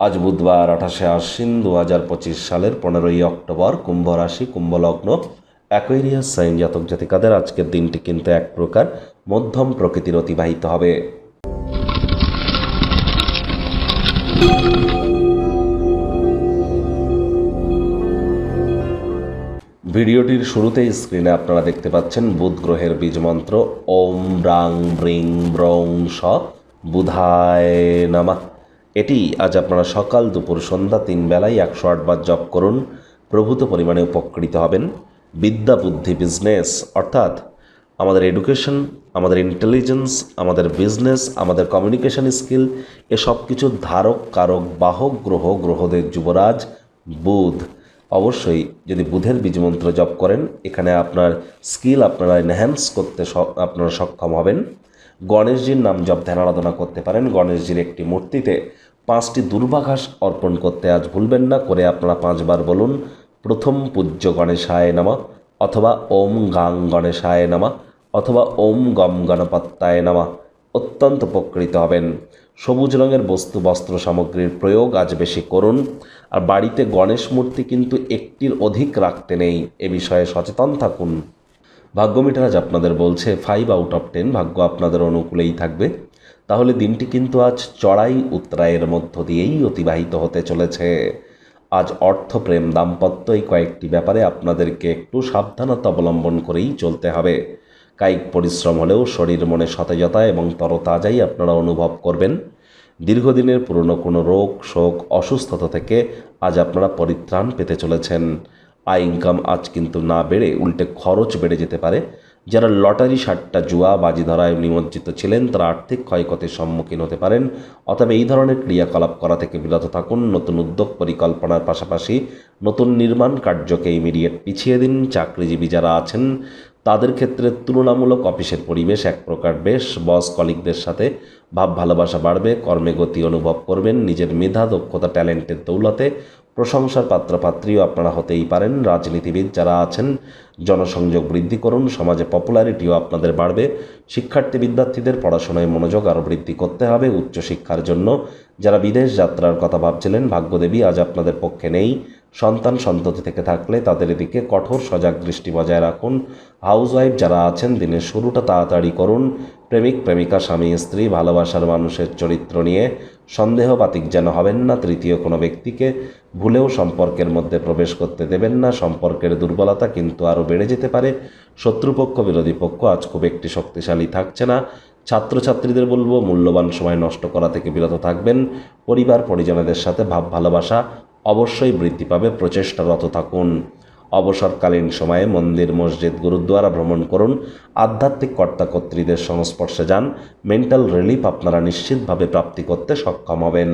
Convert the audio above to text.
আজ বুধবার, আঠাশে আশ্বিন দু হাজার পঁচিশ সালের পনেরোই অক্টোবর, কুম্ভ রাশি কুম্ভ লগ্ন অ্যাকোয়ারিয়াস সাইন জাতক জাতিকাদের আজকের দিনটি কিন্তু এক প্রকার মধ্যম প্রকৃতির অতিবাহিত হবে। ভিডিওটির শুরুতেই স্ক্রিনে আপনারা দেখতে পাচ্ছেন বুধ গ্রহের বীজমন্ত্র ওম ব্রাং ব্রিং, ব্রং স বুধায় নামা। এটি আজ আপনারা সকাল দুপুর সন্ধ্যা তিন বেলায় একশো আটবার জপ করুন, প্রভূত পরিমাণে উপকৃত হবেন। বিদ্যা বুদ্ধি বিজনেস অর্থাৎ আমাদের এডুকেশন আমাদের ইন্টেলিজেন্স আমাদের বিজনেস আমাদের কমিউনিকেশন স্কিল এসব কিছুর ধারক, কারক, বাহক, গ্রহ, গ্রহদের যুবরাজ, বুধ। অবশ্যই যদি বুধের বীজমন্ত্র জপ করেন, এখানে আপনার স্কিল আপনারা এনহ্যান্স করতে আপনারা সক্ষম হবেন। গণেশজির নাম জপ ধ্যান আরাধনা করতে পারেন। গণেশজির একটি মূর্তিতে পাঁচটি দুর্বাঘাস অর্পণ করতে আজ ভুলবেন না, করে আপনারা পাঁচবার বলুন, প্রথম পূজ্য গণেশায় নামা, অথবা ওম গাং গণেশায় নামা, অথবা ওম গম গণপত্তায় নামা। অত্যন্ত উপকৃত হবেন। সবুজ রঙের বস্তু, বস্ত্র সামগ্রীর প্রয়োগ আজ বেশি করুন। আর বাড়িতে গণেশ মূর্তি কিন্তু একটির অধিক রাখতে নেই, এ বিষয়ে সচেতন থাকুন। ভাগ্য মিটার আজ আপনাদের বলছে ফাইভ আউট অফ টেন ভাগ্য আপনাদের অনুকূলেই থাকবে। তাহলে দিনটি কিন্তু আজ চড়াই উত্তরায়ের মধ্য দিয়েই অতিবাহিত হতে চলেছে। আজ অর্থ প্রেম দাম্পত্য এই কয়েকটি ব্যাপারে আপনাদেরকে একটু সাবধানতা অবলম্বন করেই চলতে হবে। কায়িক পরিশ্রম হলেও শরীর মনে সতেজতা এবং তরতাজাই আপনারা অনুভব করবেন। দীর্ঘদিনের পুরনো কোনো রোগ, শোক, অসুস্থতা থেকে আজ আপনারা পরিত্রাণ পেতে চলেছেন। আয় ইনকাম আজ কিন্তু না বেড়ে উল্টে খরচ বেড়ে যেতে পারে। যারা লটারি সাট্টা জুয়া বাজি ধরায় নিমজ্জিত ছিলেন, তারা আর্থিক ক্ষয়ক্ষতির সম্মুখীন হতে পারেন। অথবা এই ধরনের ক্রিয়াকলাপ করা থেকে বিরত থাকুন। নতুন উদ্যোগ পরিকল্পনার পাশাপাশি নতুন নির্মাণ কার্যকে ইমিডিয়েট পিছিয়ে দিন। চাকরিজীবী যারা আছেন, তাদের ক্ষেত্রে তুলনামূলক অফিসের পরিবেশ এক প্রকার বেশ। বস কলিগদের সাথে ভাব ভালোবাসা বাড়বে, কর্মে গতি অনুভব করবেন। নিজের মেধা, দক্ষতা, ট্যালেন্টের দৌলতে প্রশংসার পাত্রপাত্রীও আপনারা হতেই পারেন। রাজনীতিবিদ যারা আছেন, জনসংযোগ বৃদ্ধি করুন, সমাজে পপুলারিটিও আপনাদের বাড়বে। শিক্ষার্থী বিদ্যার্থীদের পড়াশোনায় মনোযোগ আরও বৃদ্ধি করতে হবে উচ্চশিক্ষার জন্য। যারা বিদেশ যাত্রার কথা ভাবছিলেন, ভাগ্যদেবী আজ আপনাদের পক্ষে নেই। সন্তান সন্ততি থেকে থাকলে তাদের এদিকে কঠোর সজাগ দৃষ্টি বজায় রাখুন। হাউসওয়াইফ যারা আছেন, দিনের শুরুটা তাড়াতাড়ি করুন। প্রেমিক, প্রেমিকা, স্বামী, স্ত্রী, ভালোবাসার মানুষের চরিত্র নিয়ে সন্দেহবাতিক যেন হবেন না, তৃতীয় কোনো ব্যক্তিকে ভুলেও সম্পর্কের মধ্যে প্রবেশ করতে দেবেন না। সম্পর্কের দুর্বলতা কিন্তু আরও বেড়ে যেতে পারে। শত্রুপক্ষ, বিরোধী পক্ষ আজ খুব একটি শক্তিশালী থাকছে না। ছাত্রছাত্রীদের বলব, মূল্যবান সময় নষ্ট করা থেকে বিরত থাকবেন। পরিবার, পরিজনদের সাথে ভাব, ভালোবাসা অবশ্যই বৃদ্ধি পাবে, প্রচেষ্টারত থাকুন। অবসরকালীন সময়ে মন্দির, মসজিদ, গুরুদ্বারা ভ্রমণ করুন। আধ্যাত্মিক কর্তাকর্ত্রীদের সংস্পর্শে যান। মেন্টাল রিলিফ আপনারা নিশ্চিতভাবে প্রাপ্তি করতে সক্ষম হবেন।